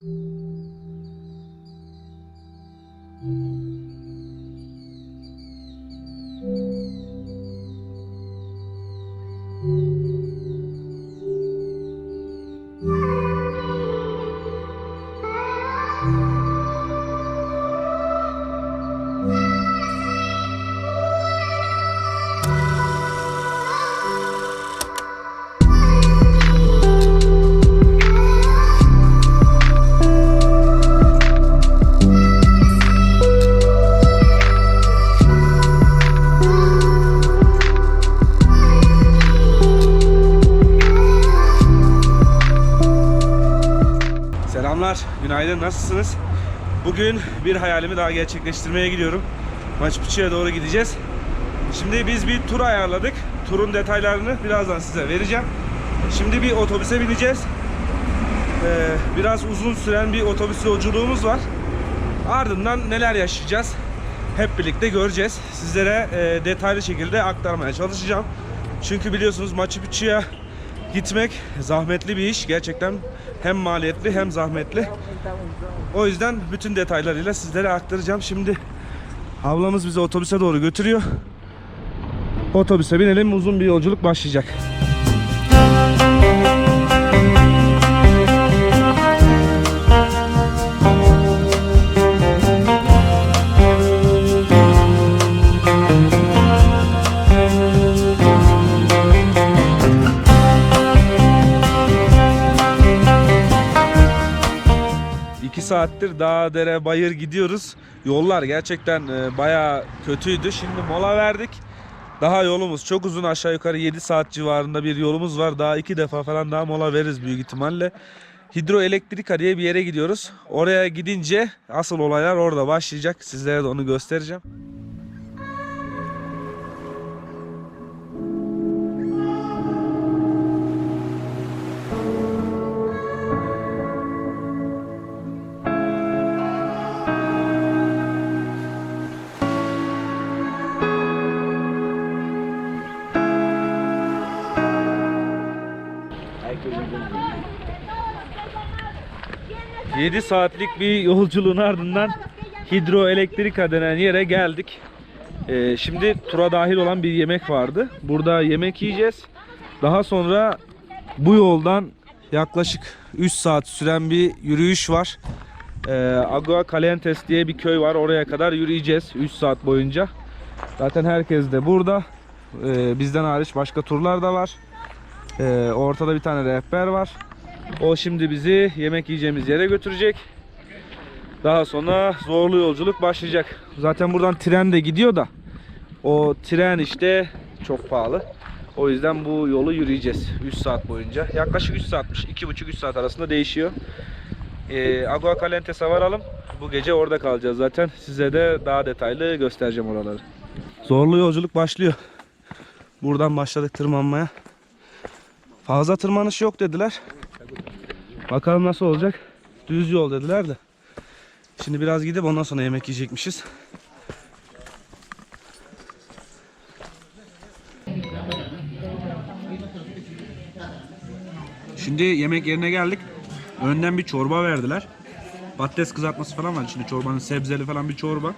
Thank mm -hmm. you. Selamlar, günaydın, nasılsınız? Bugün bir hayalimi daha gerçekleştirmeye gidiyorum. Picchu'ya doğru gideceğiz. Şimdi biz bir tur ayarladık. Turun detaylarını birazdan size vereceğim. Şimdi bir otobüse bineceğiz. Ee, biraz uzun süren bir otobüs yolculuğumuz var. Ardından neler yaşayacağız? Hep birlikte göreceğiz. Sizlere e, detaylı şekilde aktarmaya çalışacağım. Çünkü biliyorsunuz Picchu'ya gitmek zahmetli bir iş. Gerçekten hem maliyetli hem zahmetli. O yüzden bütün detaylarıyla sizlere aktaracağım. Şimdi ablamız bizi otobüse doğru götürüyor. Otobüse binelim uzun bir yolculuk başlayacak. Saattir dağ, dere, bayır gidiyoruz. Yollar gerçekten e, bayağı kötüydü. Şimdi mola verdik. Daha yolumuz çok uzun aşağı yukarı 7 saat civarında bir yolumuz var. Daha iki defa falan daha mola veririz büyük ihtimalle. Hidroelektrika diye bir yere gidiyoruz. Oraya gidince asıl olaylar orada başlayacak. Sizlere de onu göstereceğim. 7 saatlik bir yolculuğun ardından hidroelektrika denen yere geldik. Ee, şimdi tura dahil olan bir yemek vardı. Burada yemek yiyeceğiz. Daha sonra bu yoldan yaklaşık 3 saat süren bir yürüyüş var. Ee, Agua Calientes diye bir köy var. Oraya kadar yürüyeceğiz 3 saat boyunca. Zaten herkes de burada. Ee, bizden hariç başka turlar da var. Ee, ortada bir tane rehber var. O şimdi bizi yemek yiyeceğimiz yere götürecek. Daha sonra zorlu yolculuk başlayacak. Zaten buradan tren de gidiyor da o tren işte çok pahalı. O yüzden bu yolu yürüyeceğiz 3 saat boyunca. Yaklaşık 3 saatmiş. 2,5-3 saat arasında değişiyor. Ee, Agua Calientes'e varalım. Bu gece orada kalacağız zaten. Size de daha detaylı göstereceğim oraları. Zorlu yolculuk başlıyor. Buradan başladık tırmanmaya. Fazla tırmanış yok dediler. Bakalım nasıl olacak. Düz yol dediler de. Şimdi biraz gidip ondan sonra yemek yiyecekmişiz. Şimdi yemek yerine geldik. Önden bir çorba verdiler. Patates kızartması falan var içinde çorbanın sebzeli falan bir çorba.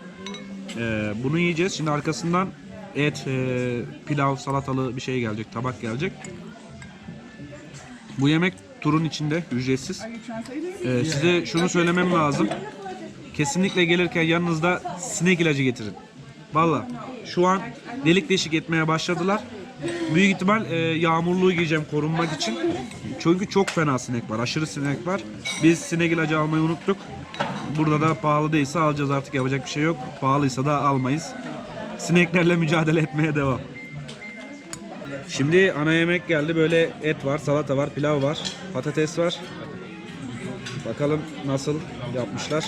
Ee, bunu yiyeceğiz. Şimdi arkasından et, e, pilav, salatalı bir şey gelecek, tabak gelecek. Bu yemek turun içinde ücretsiz. Ee, size şunu söylemem lazım. Kesinlikle gelirken yanınızda sinek ilacı getirin. Valla şu an delik deşik etmeye başladılar. Büyük ihtimal e, yağmurluğu giyeceğim korunmak için. Çünkü çok fena sinek var. Aşırı sinek var. Biz sinek ilacı almayı unuttuk. Burada da pahalı değilse alacağız artık yapacak bir şey yok. Pahalıysa da almayız. Sineklerle mücadele etmeye devam. Şimdi ana yemek geldi. Böyle et var, salata var, pilav var, patates var. Bakalım nasıl yapmışlar.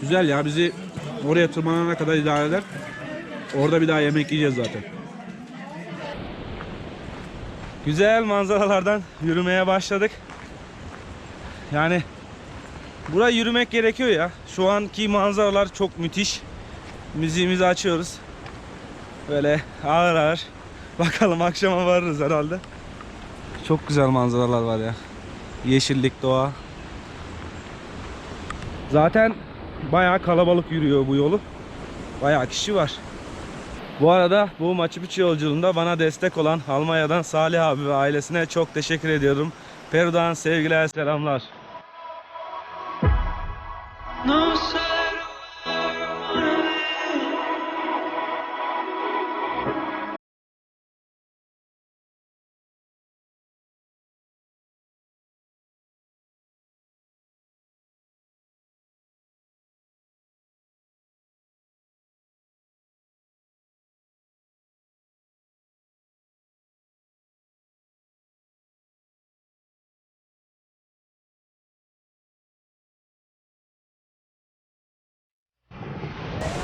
Güzel ya bizi oraya tırmanana kadar idare eder. Orada bir daha yemek yiyeceğiz zaten. Güzel manzaralardan yürümeye başladık. Yani buraya yürümek gerekiyor ya. Şu anki manzaralar çok müthiş. Müziğimizi açıyoruz. Böyle ağır ağır Bakalım akşama varırız herhalde. Çok güzel manzaralar var ya. Yeşillik, doğa. Zaten bayağı kalabalık yürüyor bu yolu. Bayağı kişi var. Bu arada bu Machu Picchu yolculuğunda bana destek olan Almanya'dan Salih abi ve ailesine çok teşekkür ediyorum. Peru'dan sevgiler, selamlar.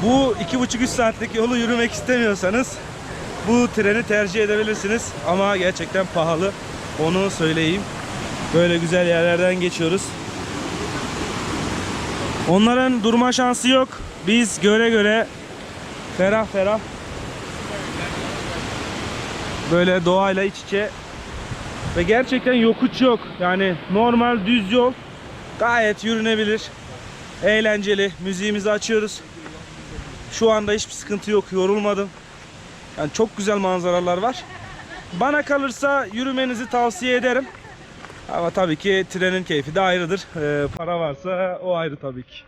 Bu iki buçuk üç saatlik yolu yürümek istemiyorsanız bu treni tercih edebilirsiniz. Ama gerçekten pahalı. Onu söyleyeyim. Böyle güzel yerlerden geçiyoruz. Onların durma şansı yok. Biz göre göre ferah ferah böyle doğayla iç içe ve gerçekten yokuş yok. Yani normal düz yol gayet yürünebilir. Eğlenceli. Müziğimizi açıyoruz. Şu anda hiçbir sıkıntı yok. Yorulmadım. Yani çok güzel manzaralar var. Bana kalırsa yürümenizi tavsiye ederim. Ama tabii ki trenin keyfi de ayrıdır. Ee, para varsa o ayrı tabii ki.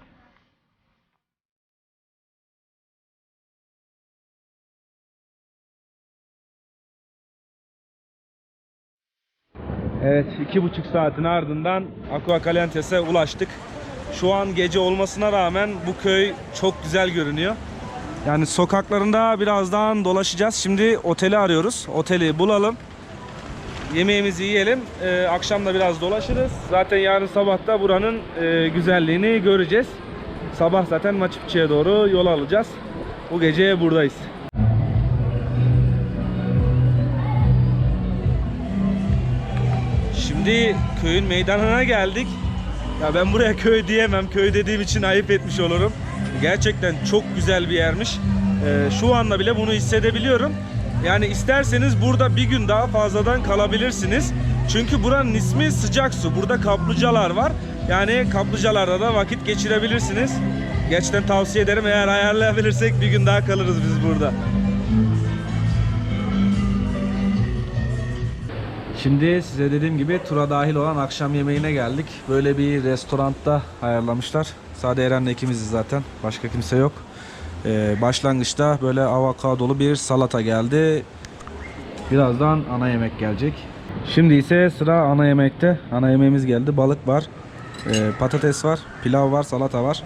Evet iki buçuk saatin ardından Aqua ulaştık. Şu an gece olmasına rağmen bu köy çok güzel görünüyor. Yani sokaklarında birazdan dolaşacağız. Şimdi oteli arıyoruz. Oteli bulalım. Yemeğimizi yiyelim. Ee, akşam da biraz dolaşırız. Zaten yarın sabah da buranın e, güzelliğini göreceğiz. Sabah zaten Picchu'ya doğru yol alacağız. Bu gece buradayız. Şimdi köyün meydanına geldik. Ya ben buraya köy diyemem. Köy dediğim için ayıp etmiş olurum. Gerçekten çok güzel bir yermiş. Ee, şu anda bile bunu hissedebiliyorum. Yani isterseniz burada bir gün daha fazladan kalabilirsiniz. Çünkü buranın ismi sıcak su. Burada kaplıcalar var. Yani kaplıcalarda da vakit geçirebilirsiniz. Gerçekten tavsiye ederim. Eğer ayarlayabilirsek bir gün daha kalırız biz burada. Şimdi size dediğim gibi tura dahil olan akşam yemeğine geldik. Böyle bir restoranda ayarlamışlar. Sade Eren'le ikimiziz zaten. Başka kimse yok. Ee, başlangıçta böyle avokadolu bir salata geldi. Birazdan ana yemek gelecek. Şimdi ise sıra ana yemekte. Ana yemeğimiz geldi. Balık var. ee, patates var. Pilav var. Salata var.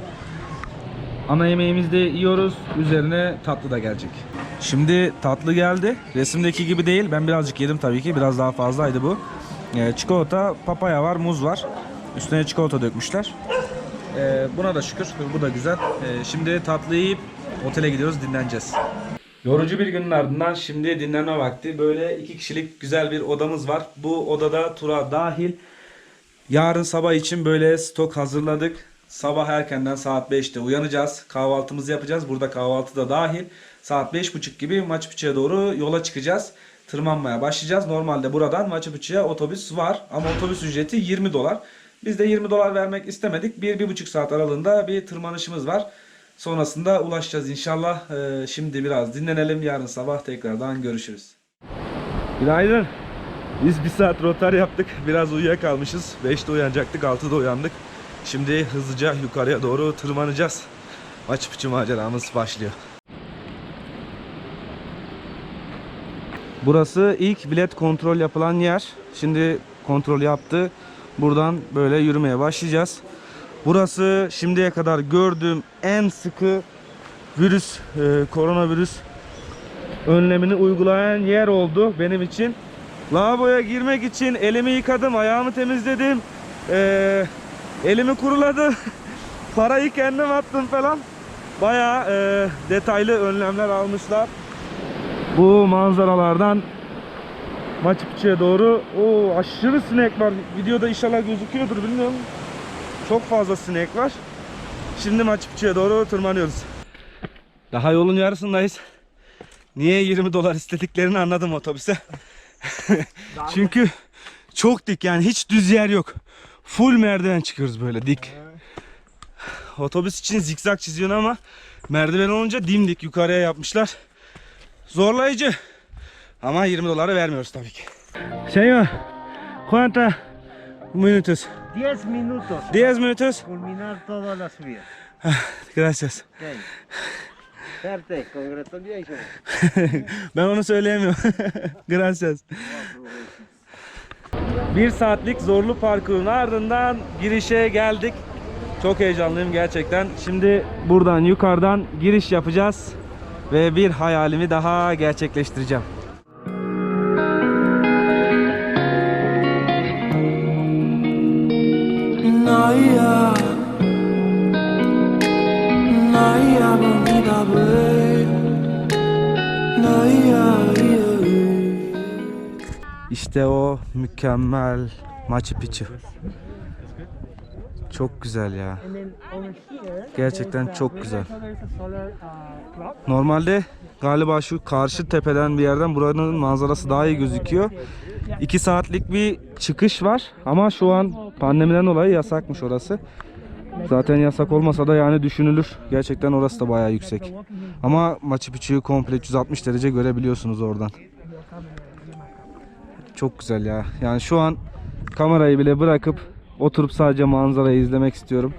Ana yemeğimizde yiyoruz. Üzerine tatlı da gelecek. Şimdi tatlı geldi. Resimdeki gibi değil. Ben birazcık yedim tabii ki. Biraz daha fazlaydı bu. Ee, çikolata, papaya var, muz var. Üstüne çikolata dökmüşler. Ee, buna da şükür. Bu da güzel. Ee, şimdi tatlı yiyip otele gidiyoruz. Dinleneceğiz. Yorucu bir günün ardından şimdi dinlenme vakti. Böyle iki kişilik güzel bir odamız var. Bu odada tura dahil. Yarın sabah için böyle stok hazırladık. Sabah erkenden saat 5'te uyanacağız. Kahvaltımızı yapacağız. Burada kahvaltı da dahil. Saat 5.30 gibi Picchu'ya doğru yola çıkacağız. Tırmanmaya başlayacağız. Normalde buradan Picchu'ya otobüs var. Ama otobüs ücreti 20 dolar. Biz de 20 dolar vermek istemedik. 1-1,5 saat aralığında bir tırmanışımız var. Sonrasında ulaşacağız inşallah. Ee, şimdi biraz dinlenelim. Yarın sabah tekrardan görüşürüz. Günaydın. Biz bir saat rotar yaptık. Biraz uyuyakalmışız. 5'te uyanacaktık, 6'da uyandık. Şimdi hızlıca yukarıya doğru tırmanacağız. Machu Picchu maceramız başlıyor. Burası ilk bilet kontrol yapılan yer. Şimdi kontrol yaptı. Buradan böyle yürümeye başlayacağız. Burası şimdiye kadar gördüğüm en sıkı virüs, e, koronavirüs önlemini uygulayan yer oldu benim için. Lavaboya girmek için elimi yıkadım, ayağımı temizledim. Ee, elimi kuruladı. Parayı kendim attım falan. Bayağı e, detaylı önlemler almışlar. Bu manzaralardan Picchu'ya doğru o aşırı sinek var. Videoda inşallah gözüküyordur bilmiyorum. Çok fazla sinek var. Şimdi Picchu'ya doğru tırmanıyoruz. Daha yolun yarısındayız. Niye 20 dolar istediklerini anladım otobüse. Çünkü çok dik yani hiç düz yer yok. Full merdiven çıkıyoruz böyle dik. Otobüs için zikzak çiziyorsun ama merdiven olunca dimdik yukarıya yapmışlar. Zorlayıcı. Ama 20 doları vermiyoruz tabii ki. Señor, ¿cuántos minutos? 10 minutos 10 minutos. culminar toda la subida. Gracias. Okay. Congratulations. ben onu söyleyemiyorum. Gracias. Bir saatlik zorlu parkurun ardından girişe geldik. Çok heyecanlıyım gerçekten. Şimdi buradan yukarıdan giriş yapacağız ve bir hayalimi daha gerçekleştireceğim. İşte o mükemmel Machu Picchu. Çok güzel ya. Gerçekten çok güzel. Normalde galiba şu karşı tepeden bir yerden buranın manzarası daha iyi gözüküyor. 2 saatlik bir çıkış var ama şu an pandemiden dolayı yasakmış orası. Zaten yasak olmasa da yani düşünülür. Gerçekten orası da bayağı yüksek. Ama Machu Picchu'yu komple 360 derece görebiliyorsunuz oradan. Çok güzel ya. Yani şu an kamerayı bile bırakıp oturup sadece manzarayı izlemek istiyorum.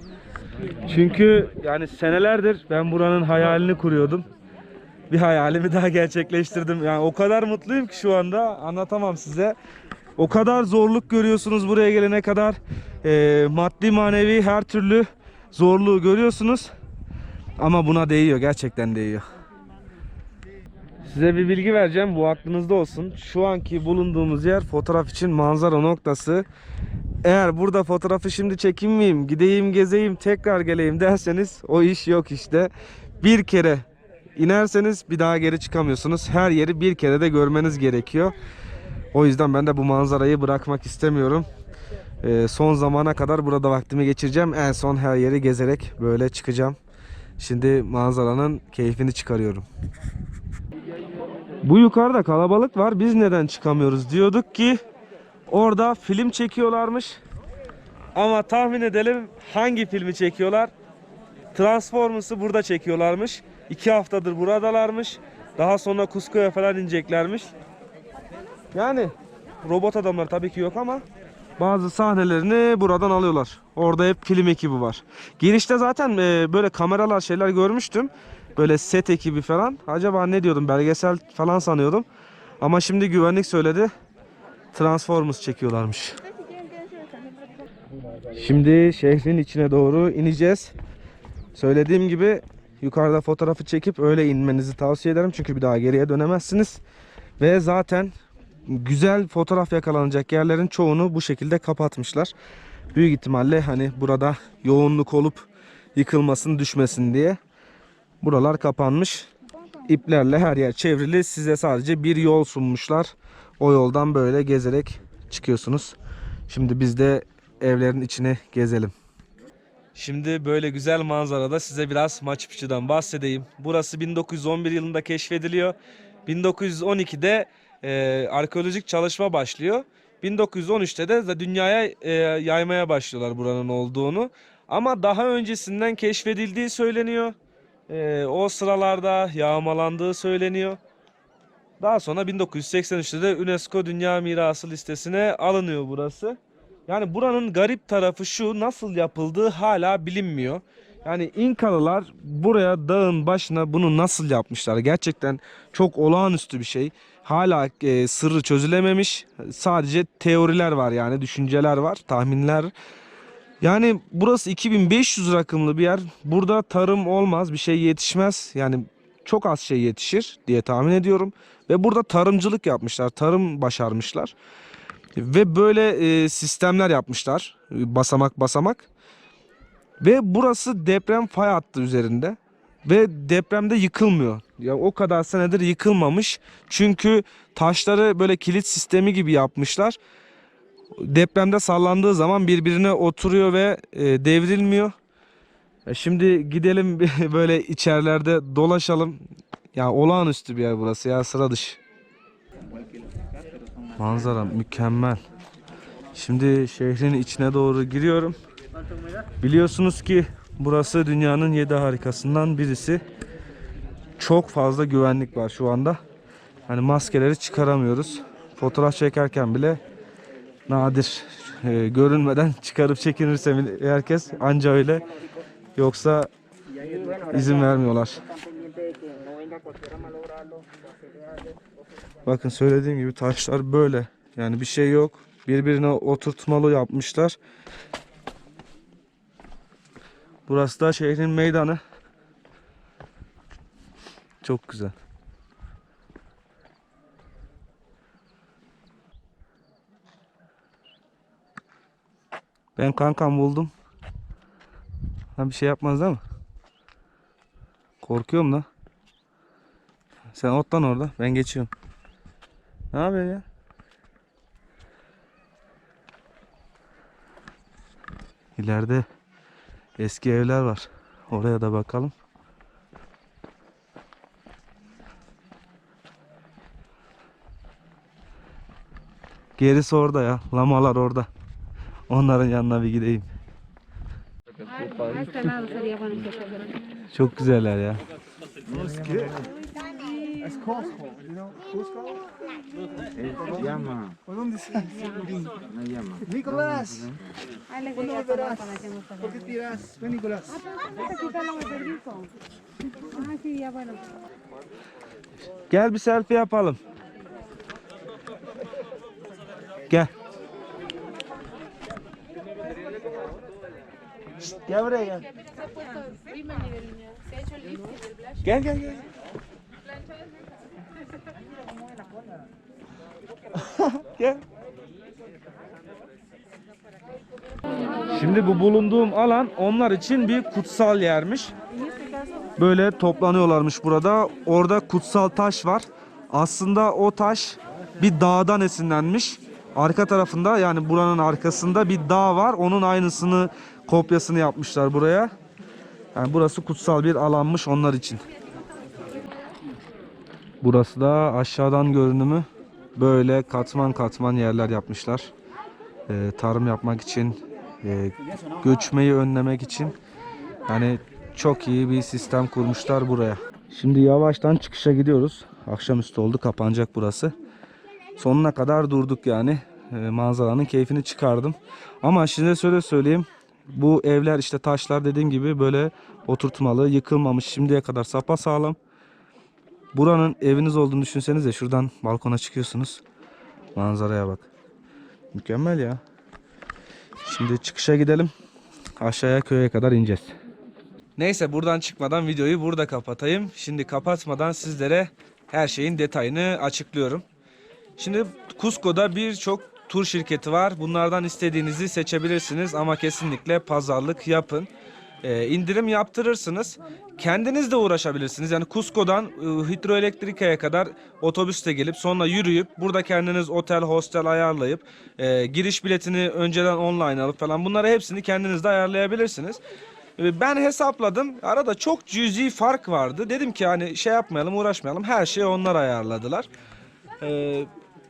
Çünkü yani senelerdir ben buranın hayalini kuruyordum. Bir hayalimi daha gerçekleştirdim. Yani o kadar mutluyum ki şu anda anlatamam size. O kadar zorluk görüyorsunuz buraya gelene kadar. Ee, maddi manevi her türlü zorluğu görüyorsunuz. Ama buna değiyor. Gerçekten değiyor. Size bir bilgi vereceğim. Bu aklınızda olsun. Şu anki bulunduğumuz yer fotoğraf için manzara noktası. Eğer burada fotoğrafı şimdi çekinmeyeyim, gideyim gezeyim, tekrar geleyim derseniz o iş yok işte. Bir kere inerseniz bir daha geri çıkamıyorsunuz. Her yeri bir kere de görmeniz gerekiyor. O yüzden ben de bu manzarayı bırakmak istemiyorum. Ee, son zamana kadar burada vaktimi geçireceğim. En son her yeri gezerek böyle çıkacağım. Şimdi manzaranın keyfini çıkarıyorum. Bu yukarıda kalabalık var. Biz neden çıkamıyoruz diyorduk ki orada film çekiyorlarmış. Ama tahmin edelim hangi filmi çekiyorlar? Transformers'ı burada çekiyorlarmış. İki haftadır buradalarmış. Daha sonra Cusco'ya falan ineceklermiş. Yani robot adamlar tabii ki yok ama bazı sahnelerini buradan alıyorlar. Orada hep film ekibi var. Girişte zaten e, böyle kameralar şeyler görmüştüm. Böyle set ekibi falan. Acaba ne diyordum belgesel falan sanıyordum. Ama şimdi güvenlik söyledi. Transformers çekiyorlarmış. Şimdi şehrin içine doğru ineceğiz. Söylediğim gibi yukarıda fotoğrafı çekip öyle inmenizi tavsiye ederim. Çünkü bir daha geriye dönemezsiniz. Ve zaten güzel fotoğraf yakalanacak yerlerin çoğunu bu şekilde kapatmışlar. Büyük ihtimalle hani burada yoğunluk olup yıkılmasın düşmesin diye buralar kapanmış. İplerle her yer çevrili. Size sadece bir yol sunmuşlar. O yoldan böyle gezerek çıkıyorsunuz. Şimdi biz de evlerin içine gezelim. Şimdi böyle güzel manzarada size biraz Machu Picchu'dan bahsedeyim. Burası 1911 yılında keşfediliyor. 1912'de e, arkeolojik çalışma başlıyor. 1913'te de dünyaya e, yaymaya başlıyorlar buranın olduğunu. Ama daha öncesinden keşfedildiği söyleniyor. E, o sıralarda yağmalandığı söyleniyor. Daha sonra 1983'te de UNESCO Dünya Mirası listesine alınıyor burası. Yani buranın garip tarafı şu nasıl yapıldığı hala bilinmiyor. Yani İnkalılar buraya dağın başına bunu nasıl yapmışlar? Gerçekten çok olağanüstü bir şey. Hala e, sırrı çözülememiş. Sadece teoriler var yani düşünceler var, tahminler. Yani burası 2500 rakımlı bir yer. Burada tarım olmaz, bir şey yetişmez. Yani çok az şey yetişir diye tahmin ediyorum. Ve burada tarımcılık yapmışlar, tarım başarmışlar. Ve böyle e, sistemler yapmışlar. Basamak basamak. Ve burası deprem fay hattı üzerinde. Ve depremde yıkılmıyor. Ya o kadar senedir yıkılmamış. Çünkü taşları böyle kilit sistemi gibi yapmışlar. Depremde sallandığı zaman birbirine oturuyor ve e, devrilmiyor. E, Şimdi gidelim böyle içerilerde dolaşalım. Ya olağanüstü bir yer burası ya sıra dışı. Manzara mükemmel. Şimdi şehrin içine doğru giriyorum. Biliyorsunuz ki burası dünyanın 7 harikasından birisi. Çok fazla güvenlik var şu anda. Hani maskeleri çıkaramıyoruz. Fotoğraf çekerken bile nadir e, görünmeden çıkarıp çekinirse herkes anca öyle. Yoksa izin vermiyorlar. Bakın söylediğim gibi taşlar böyle. Yani bir şey yok. Birbirine oturtmalı yapmışlar. Burası da şehrin meydanı. Çok güzel. Ben kankam buldum. Ha bir şey yapmaz değil mi? Korkuyorum da. Sen otlan orada. Ben geçiyorum. Ne yapıyorsun ya? İleride eski evler var. Oraya da bakalım. Gerisi orada ya. Lamalar orada. Onların yanına bir gideyim. A este lado sería bueno que se fuera. Çok güzeller ya. Llama. ¿Dónde está? No llama. Nicolás, no se ¿por qué tiras? Ven, Nicolás. Ah. Gel bir selfie yapalım. Gel. Şşt, gel buraya gel. Gel gel gel. Gel. Şimdi bu bulunduğum alan onlar için bir kutsal yermiş. Böyle toplanıyorlarmış burada. Orada kutsal taş var. Aslında o taş bir dağdan esinlenmiş. Arka tarafında yani buranın arkasında bir dağ var. Onun aynısını kopyasını yapmışlar buraya. Yani burası kutsal bir alanmış onlar için. Burası da aşağıdan görünümü böyle katman katman yerler yapmışlar. Ee, tarım yapmak için, e, göçmeyi önlemek için. Yani çok iyi bir sistem kurmuşlar buraya. Şimdi yavaştan çıkışa gidiyoruz. Akşamüstü oldu kapanacak burası. Sonuna kadar durduk yani. Ee, manzaranın keyfini çıkardım. Ama size şöyle söyleyeyim. Bu evler işte taşlar dediğim gibi böyle oturtmalı, yıkılmamış şimdiye kadar sapa sağlam. Buranın eviniz olduğunu düşünsenize şuradan balkona çıkıyorsunuz. Manzaraya bak. Mükemmel ya. Şimdi çıkışa gidelim. Aşağıya köye kadar ineceğiz. Neyse buradan çıkmadan videoyu burada kapatayım. Şimdi kapatmadan sizlere her şeyin detayını açıklıyorum. Şimdi Cusco'da birçok tur şirketi var. Bunlardan istediğinizi seçebilirsiniz ama kesinlikle pazarlık yapın. Ee, indirim yaptırırsınız. Kendiniz de uğraşabilirsiniz. Yani Cusco'dan e, hidroelektrikaya kadar otobüste gelip sonra yürüyüp burada kendiniz otel, hostel ayarlayıp e, giriş biletini önceden online alıp falan bunları hepsini kendiniz de ayarlayabilirsiniz. E, Ben hesapladım. Arada çok cüzi fark vardı. Dedim ki hani şey yapmayalım, uğraşmayalım. Her şeyi onlar ayarladılar. Ee,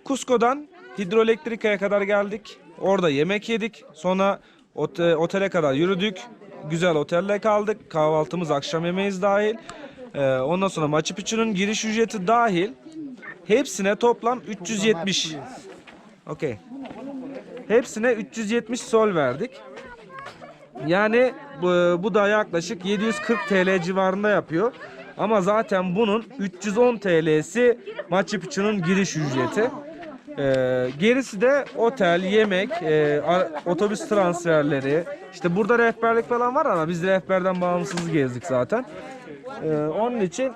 Cusco'dan hidroelektrikaya kadar geldik. Orada yemek yedik. Sonra ote- otele kadar yürüdük. Güzel otelde kaldık. Kahvaltımız, akşam yemeğimiz dahil. Ee, ondan sonra Machu Picchu'nun giriş ücreti dahil. Hepsine toplam 370. Okey. Hepsine 370 sol verdik. Yani bu, bu da yaklaşık 740 TL civarında yapıyor. Ama zaten bunun 310 TL'si Machu Picchu'nun giriş ücreti. Ee, gerisi de otel, yemek, e, otobüs transferleri. İşte burada rehberlik falan var ama biz rehberden bağımsız gezdik zaten. Ee, onun için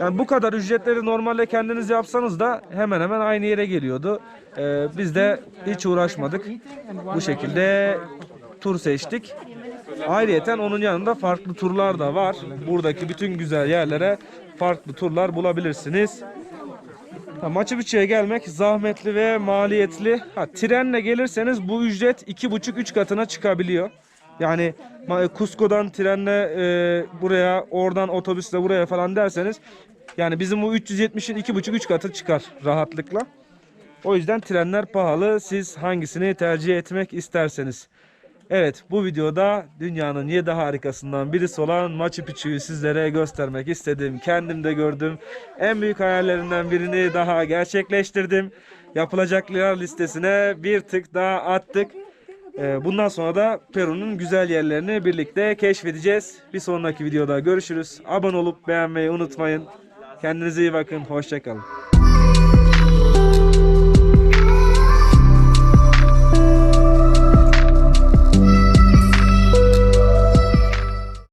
yani bu kadar ücretleri normalde kendiniz yapsanız da hemen hemen aynı yere geliyordu. Ee, biz de hiç uğraşmadık. Bu şekilde tur seçtik. Ayrıyeten onun yanında farklı turlar da var. Buradaki bütün güzel yerlere farklı turlar bulabilirsiniz. Ha, Machu Picchu'ya gelmek zahmetli ve maliyetli. Ha, trenle gelirseniz bu ücret 2,5-3 katına çıkabiliyor. Yani ma- Cusco'dan trenle e, buraya, oradan otobüsle buraya falan derseniz Yani bizim bu 370'in 2,5-3 katı çıkar rahatlıkla. O yüzden trenler pahalı. Siz hangisini tercih etmek isterseniz. Evet bu videoda dünyanın 7 harikasından birisi olan Machu Picchu'yu sizlere göstermek istedim. Kendim de gördüm. En büyük hayallerimden birini daha gerçekleştirdim. Yapılacaklar listesine bir tık daha attık. Ee, Bundan sonra da Peru'nun güzel yerlerini birlikte keşfedeceğiz. Bir sonraki videoda görüşürüz. Abone olup beğenmeyi unutmayın. Kendinize iyi bakın. Hoşçakalın.